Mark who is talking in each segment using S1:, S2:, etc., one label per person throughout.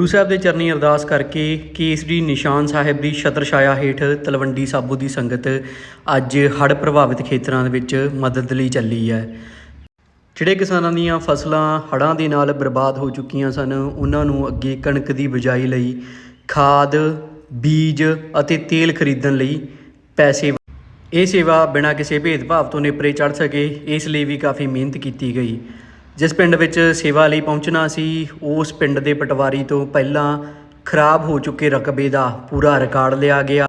S1: ਗੁਰੂ ਸਾਹਿਬ ਦੇ ਚਰਨੀ ਅਰਦਾਸ ਕਰਕੇ ਕੇਸਰੀ ਨਿਸ਼ਾਨ ਸਾਹਿਬ ਦੀ ਛਤਰ ਛਾਇਆ ਹੇਠ ਤਲਵੰਡੀ ਸਾਬੋ ਦੀ ਸੰਗਤ ਅੱਜ ਹੜ੍ਹ ਪ੍ਰਭਾਵਿਤ ਖੇਤਰਾਂ ਦੇ ਵਿੱਚ ਮਦਦ ਲਈ ਚੱਲੀ ਹੈ। ਜਿਹੜੇ ਕਿਸਾਨਾਂ ਦੀਆਂ ਫਸਲਾਂ ਹੜ੍ਹਾਂ ਦੇ ਨਾਲ ਬਰਬਾਦ ਹੋ ਚੁੱਕੀਆਂ ਸਨ, ਉਹਨਾਂ ਨੂੰ ਅੱਗੇ ਕਣਕ ਦੀ ਬਿਜਾਈ ਲਈ, ਖਾਦ, ਬੀਜ ਅਤੇ ਤੇਲ ਖਰੀਦਣ ਲਈ ਪੈਸੇ ਇਹ ਸੇਵਾ ਬਿਨਾਂ ਕਿਸੇ ਭੇਦਭਾਵ ਤੋਂ ਨੇਪਰੇ ਚੜ ਸਕੇ, ਇਸ ਲਈ ਵੀ ਕਾਫੀ ਮਿਹਨਤ ਕੀਤੀ ਗਈ। ਜਿਸ ਪਿੰਡ ਵਿੱਚ ਸੇਵਾ ਲਈ ਪਹੁੰਚਣਾ ਸੀ, ਉਸ ਪਿੰਡ ਦੇ ਪਟਵਾਰੀ ਤੋਂ ਪਹਿਲਾਂ ਖਰਾਬ ਹੋ ਚੁੱਕੇ ਰਕਬੇ ਦਾ ਪੂਰਾ ਰਿਕਾਰਡ ਲਿਆ ਗਿਆ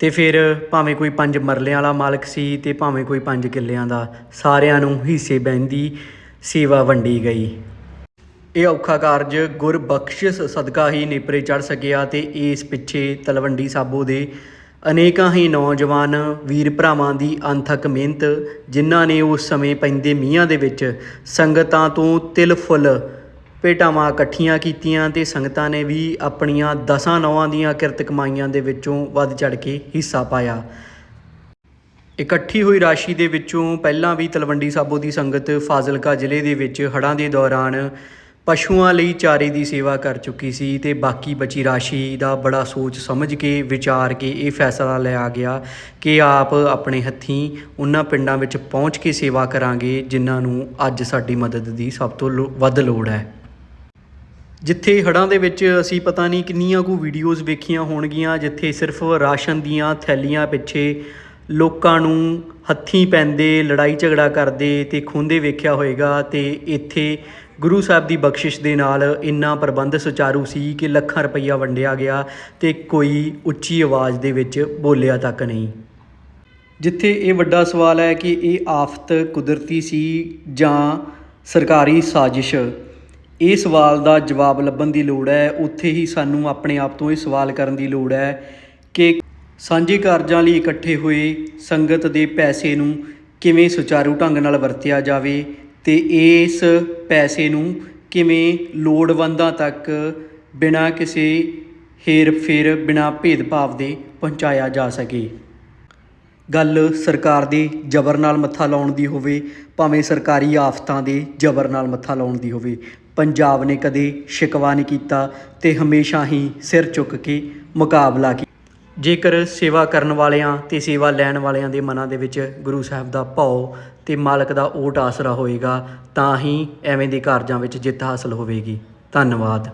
S1: ਤੇ ਫਿਰ ਭਾਵੇਂ ਕੋਈ ਪੰਜ ਮਰਲਿਆਂ ਵਾਲਾ ਮਾਲਕ ਸੀ ਤੇ ਭਾਵੇਂ ਕੋਈ ਪੰਜ ਕਿੱਲਿਆਂ ਦਾ, ਸਾਰਿਆਂ ਨੂੰ ਹਿੱਸੇ ਬਹਿੰਦੀ ਸੇਵਾ ਵੰਡੀ ਗਈ। ਇਹ ਔਖਾ ਕਾਰਜ ਗੁਰਬਖਸ਼ਿਸ਼ ਸਦਕਾ ਹੀ ਨੇਪਰੇ ਚੜ ਸਕਿਆ ਤੇ ਇਸ ਪਿੱਛੇ ਤਲਵੰਡੀ ਸਾਬੋ ਦੇ ਅਨੇਕਾਂ ਹੀ ਨੌਜਵਾਨ ਵੀਰ ਭਰਾਵਾਂ ਦੀ ਅਣਥੱਕ ਮਿਹਨਤ, ਜਿਨ੍ਹਾਂ ਨੇ ਉਸ ਸਮੇਂ ਪੈਂਦੇ ਮੀਂਹਾਂ ਦੇ ਵਿੱਚ ਸੰਗਤਾਂ ਤੋਂ ਤਿਲ ਫੁੱਲ ਭੇਟਾਵਾਂ ਇਕੱਠੀਆਂ ਕੀਤੀਆਂ ਤੇ ਸੰਗਤਾਂ ਨੇ ਵੀ ਆਪਣੀਆਂ ਦਸਾਂ ਨੌਆਂ ਦੀਆਂ ਕਿਰਤ ਕਮਾਈਆਂ ਦੇ ਵਿੱਚੋਂ ਵੱਧ ਚੜ ਕੇ ਹਿੱਸਾ ਪਾਇਆ। ਇਕੱਠੀ ਹੋਈ ਰਾਸ਼ੀ ਦੇ ਵਿੱਚੋਂ ਪਹਿਲਾਂ ਵੀ ਤਲਵੰਡੀ ਸਾਬੋ ਦੀ ਸੰਗਤ ਫਾਜ਼ਿਲਕਾ ਜ਼ਿਲ੍ਹੇ ਦੇ ਵਿੱਚ ਹੜ੍ਹਾਂ ਦੇ ਦੌਰਾਨ ਪਸ਼ੂਆਂ ਲਈ ਚਾਰੇ ਦੀ ਸੇਵਾ ਕਰ ਚੁੱਕੀ ਸੀ ਤੇ ਬਾਕੀ ਬਚੀ ਰਾਸ਼ੀ ਦਾ ਬੜਾ ਸੋਚ ਸਮਝ ਕੇ, ਵਿਚਾਰ ਕੇ ਇਹ ਫੈਸਲਾ ਲਿਆ ਗਿਆ ਕਿ ਆਪ ਆਪਣੇ ਹੱਥੀਂ ਉਹਨਾਂ ਪਿੰਡਾਂ ਵਿੱਚ ਪਹੁੰਚ ਕੇ ਸੇਵਾ ਕਰਾਂਗੇ, ਜਿਨ੍ਹਾਂ ਨੂੰ ਅੱਜ ਸਾਡੀ ਮਦਦ ਦੀ ਸਭ ਤੋਂ ਲੋ- ਵੱਧ ਲੋੜ ਹੈ। ਜਿੱਥੇ ਹੜ੍ਹਾਂ ਦੇ ਵਿੱਚ ਅਸੀਂ ਪਤਾ ਨਹੀਂ ਕਿੰਨੀਆਂ ਕੁ ਵੀਡੀਓਜ਼ ਵੇਖੀਆਂ ਹੋਣਗੀਆਂ, ਜਿੱਥੇ ਸਿਰਫ ਰਾਸ਼ਨ ਦੀਆਂ ਥੈਲੀਆਂ ਪਿੱਛੇ ਲੋਕਾਂ ਨੂੰ ਹੱਥੀਂ ਪੈਂਦੇ, ਲੜਾਈ ਝਗੜਾ ਕਰਦੇ ਤੇ ਖੁੰਦੇ ਵੇਖਿਆ ਹੋਵੇਗਾ ਤੇ ਇੱਥੇ ਗੁਰੂ ਸਾਹਿਬ ਦੀ ਬਖਸ਼ਿਸ਼ ਦੇ ਨਾਲ ਇੰਨਾ ਪ੍ਰਬੰਧ ਸੁਚਾਰੂ ਸੀ ਕਿ ਲੱਖਾਂ ਰੁਪਈਆ ਵੰਡਿਆ ਗਿਆ ਤੇ ਕੋਈ ਉੱਚੀ ਆਵਾਜ਼ ਦੇ ਵਿੱਚ ਬੋਲਿਆ ਤੱਕ ਨਹੀਂ। ਜਿੱਥੇ ਇਹ ਵੱਡਾ ਸਵਾਲ ਹੈ ਕਿ ਇਹ ਆਫਤ ਕੁਦਰਤੀ ਸੀ ਜਾਂ ਸਰਕਾਰੀ ਸਾਜ਼ਿਸ਼? ਇਹ ਸਵਾਲ ਦਾ ਜਵਾਬ ਲੱਭਣ ਦੀ ਲੋੜ ਹੈ। ਉੱਥੇ ਹੀ ਸਾਨੂੰ ਆਪਣੇ ਆਪ ਤੋਂ ਇਹ ਸਵਾਲ ਕਰਨ ਦੀ ਲੋੜ ਹੈ ਕਿ ਸਾਂਝੇ ਕਾਰਜਾਂ ਲਈ ਇਕੱਠੇ ਹੋਏ ਸੰਗਤ ਦੇ ਪੈਸੇ ਨੂੰ ਕਿਵੇਂ ਸੁਚਾਰੂ ਢੰਗ ਨਾਲ ਵਰਤਿਆ ਜਾਵੇ ਤੇ ਇਸ ਪੈਸੇ ਨੂੰ ਕਿਵੇਂ ਲੋੜਵੰਦਾਂ ਤੱਕ ਬਿਨਾਂ ਕਿਸੇ ਹੇਰ-ਫੇਰ ਬਿਨਾਂ ਭੇਦਭਾਵ ਦੇ ਪਹੁੰਚਾਇਆ ਜਾ ਸਕੇ। ਗੱਲ ਸਰਕਾਰ ਦੇ ਜ਼ਬਰ ਨਾਲ ਮੱਥਾ ਲਾਉਣ ਦੀ ਹੋਵੇ, ਭਾਵੇਂ ਸਰਕਾਰੀ ਆਫਤਾਂ ਦੇ ਜ਼ਬਰ ਨਾਲ ਮੱਥਾ ਲਾਉਣ ਦੀ ਹੋਵੇ, ਪੰਜਾਬ ਨੇ ਕਦੇ ਸ਼ਿਕਵਾ ਨਹੀਂ ਕੀਤਾ ਤੇ ਹਮੇਸ਼ਾ ਹੀ ਸਿਰ ਚੁੱਕ ਕੇ ਮੁਕਾਬਲਾ ਕੀਤਾ ਜੇਕਰ ਸੇਵਾ ਕਰਨ ਵਾਲਿਆਂ ਤੇ ਸੇਵਾ ਲੈਣ ਵਾਲਿਆਂ ਦੇ ਮਨਾਂ ਦੇ ਵਿੱਚ ਗੁਰੂ ਸਾਹਿਬ ਦਾ ਭਾਉ ਤੇ ਮਾਲਕ ਦਾ ਓਟ ਆਸਰਾ ਹੋਏਗਾ, ਤਾਂ ਹੀ ਐਵੇਂ ਦੇ ਕਾਰਜਾਂ ਵਿੱਚ ਜਿੱਤ ਹਾਸਲ ਹੋਵੇਗੀ। ਧੰਨਵਾਦ।